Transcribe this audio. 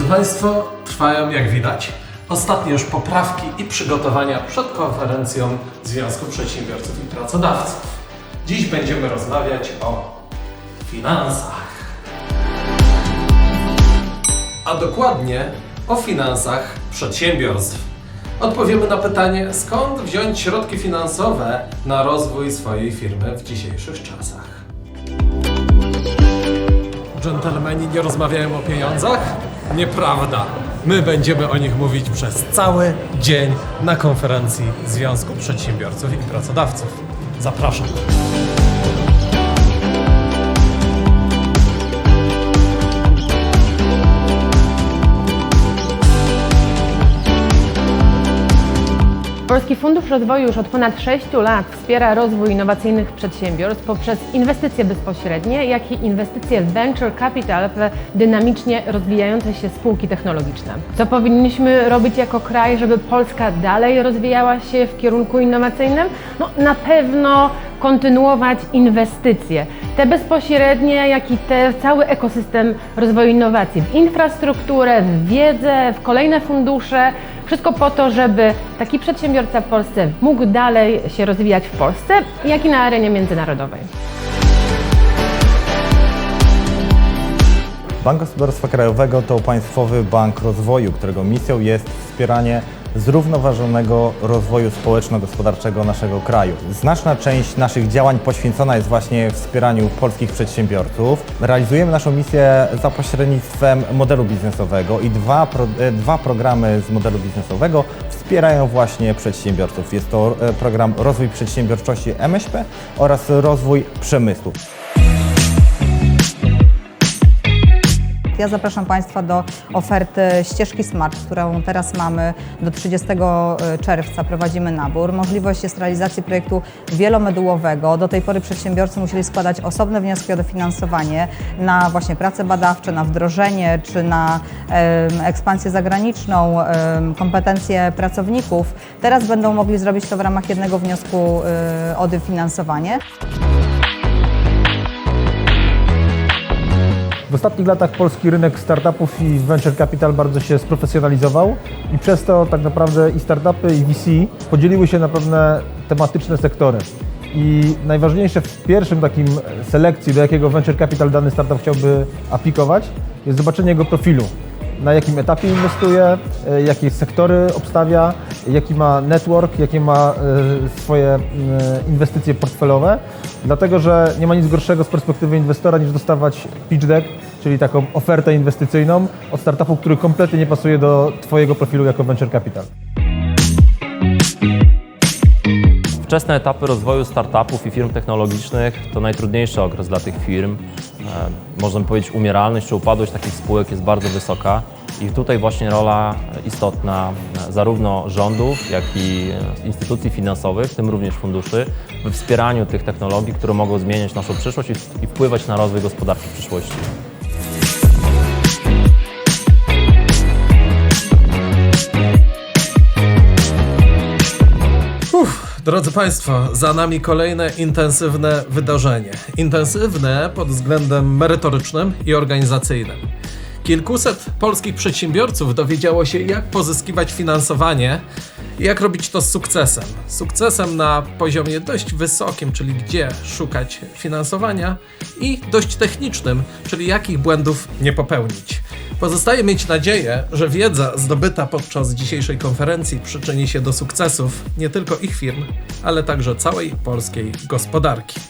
Państwo, trwają jak widać ostatnie już poprawki i przygotowania przed konferencją Związku Przedsiębiorców i Pracodawców. Dziś będziemy rozmawiać o finansach. A dokładnie o finansach przedsiębiorstw. Odpowiemy na pytanie, skąd wziąć środki finansowe na rozwój swojej firmy w dzisiejszych czasach. Dżentelmeni nie rozmawiają o pieniądzach? Nieprawda. My będziemy o nich mówić przez cały dzień na konferencji Związku Przedsiębiorców i Pracodawców. Zapraszam. Polski Fundusz Rozwoju już od ponad 6 lat wspiera rozwój innowacyjnych przedsiębiorstw poprzez inwestycje bezpośrednie, jak i inwestycje w venture capital w dynamicznie rozwijające się spółki technologiczne. Co powinniśmy robić jako kraj, żeby Polska dalej rozwijała się w kierunku innowacyjnym? No, na pewno kontynuować inwestycje, te bezpośrednie, jak i te cały ekosystem rozwoju innowacji, w infrastrukturę, w wiedzę, w kolejne fundusze, wszystko po to, żeby taki przedsiębiorca w Polsce mógł dalej się rozwijać w Polsce, jak i na arenie międzynarodowej. Bank Gospodarstwa Krajowego to państwowy bank rozwoju, którego misją jest wspieranie zrównoważonego rozwoju społeczno-gospodarczego naszego kraju. Znaczna część naszych działań poświęcona jest właśnie wspieraniu polskich przedsiębiorców. Realizujemy naszą misję za pośrednictwem modelu biznesowego i dwa, pro, e, dwa programy z modelu biznesowego wspierają właśnie przedsiębiorców. Jest to e, program Rozwój Przedsiębiorczości MŚP oraz Rozwój Przemysłu. Ja zapraszam Państwa do oferty ścieżki Smart, którą teraz mamy do 30 czerwca prowadzimy nabór. Możliwość jest realizacji projektu wielomodułowego. Do tej pory przedsiębiorcy musieli składać osobne wnioski o dofinansowanie na właśnie prace badawcze, na wdrożenie czy na ekspansję zagraniczną, kompetencje pracowników. Teraz będą mogli zrobić to w ramach jednego wniosku y, o dofinansowanie. W ostatnich latach polski rynek startupów i venture capital bardzo się sprofesjonalizował i przez to tak naprawdę i startupy i VC podzieliły się na pewne tematyczne sektory. I najważniejsze w pierwszym takim selekcji, do jakiego venture capital dany startup chciałby aplikować, jest zobaczenie jego profilu. Na jakim etapie inwestuje, e, jakie sektory obstawia, jaki ma network, jakie ma e, swoje e, inwestycje portfelowe. Dlatego, że nie ma nic gorszego z perspektywy inwestora niż dostawać pitch deck, czyli taką ofertę inwestycyjną od startupu, który kompletnie nie pasuje do Twojego profilu jako venture capital. Wczesne etapy rozwoju startupów i firm technologicznych to najtrudniejszy okres dla tych firm. E, Można powiedzieć, umieralność czy upadłość takich spółek jest bardzo wysoka. I tutaj właśnie rola istotna zarówno rządów, jak i instytucji finansowych, w tym również funduszy, we wspieraniu tych technologii, które mogą zmieniać naszą przyszłość i wpływać na rozwój gospodarczy w przyszłości. Drodzy Państwo, za nami kolejne intensywne wydarzenie. Intensywne pod względem merytorycznym i organizacyjnym. Kilkuset polskich przedsiębiorców dowiedziało się, jak pozyskiwać finansowanie i jak robić to z sukcesem. Sukcesem na poziomie dość wysokim, czyli gdzie szukać finansowania, i dość technicznym, czyli jakich błędów nie popełnić. Pozostaje mieć nadzieję, że wiedza zdobyta podczas dzisiejszej konferencji przyczyni się do sukcesów nie tylko ich firm, ale także całej polskiej gospodarki.